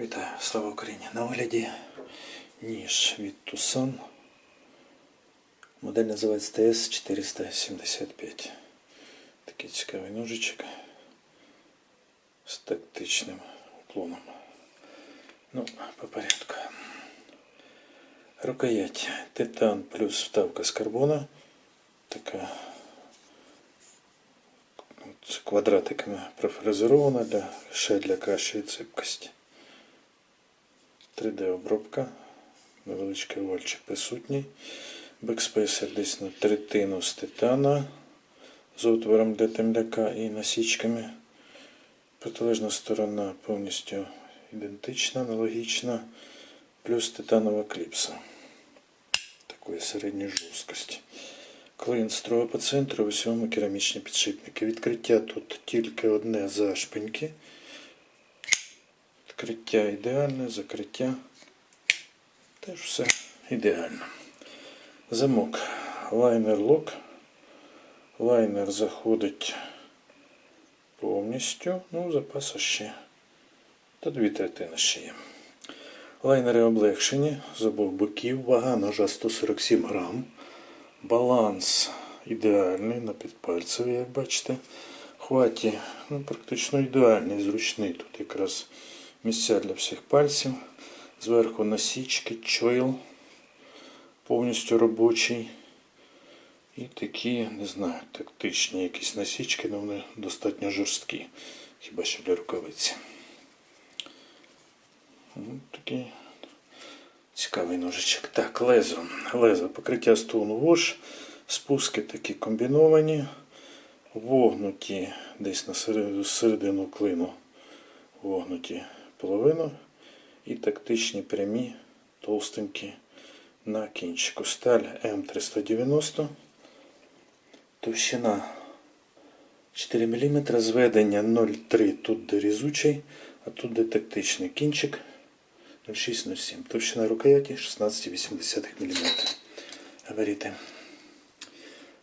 Вітаю, слава Україні! На огляді ніж від Tucson. Модель називається TS475. Такий цікавий ножичок з тактичним уклоном. Ну, по порядку. Рукоять титан плюс вставка з карбона. Така от, квадратиками профрезерована для, ще для кращої ципкості. 3D-обробка, невеличкий овальчик присутній. Бекспейсер десь на третину з титана з отвором для темляка і насічками. Протилежна сторона повністю ідентична, аналогічна, плюс титанова кліпса такої середньої жорсткості. Клин строго по центру, в усьому керамічні підшипники. Відкриття тут тільки одне зашпиньки. Відкриття ідеальне, закриття. Теж все ідеально. Замок. Лайнер лок. Лайнер заходить повністю. Ну, запаса ще. Та дві третини ще є. Лайнери облегшені з обох боків. Вага ножа 147 грам. Баланс ідеальний на підпальцеві, як бачите. Хваті ну, практично ідеальний, зручний. Тут якраз місця для всіх пальців. Зверху насічки, чойл повністю робочий. І такі, не знаю, тактичні якісь насічки, але вони достатньо жорсткі. Хіба що для рукавиці. Ну, такий цікавий ножичок. Так, лезо. Лезо. Покриття Stone Wash. Спуски такі комбіновані. Вогнуті десь на середину, середину клину. Вогнуті І тактичні прямі, товстенькі на кінчику. Сталь М390. Товщина 4 мм. Зведення 0,3. Тут де різучий, а тут де тактичний кінчик. 0607. Товщина рукояті 16,8 мм. Габаріти.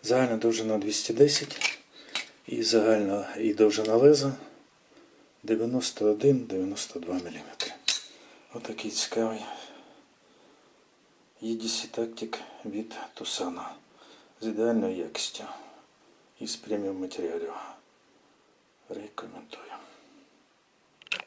Загальна довжина 210 і загальна і довжина леза 91-92 мм. Отакий цікавий EDC тактик від Тусана з ідеальною якістю і з преміум матеріалів. Рекомендую.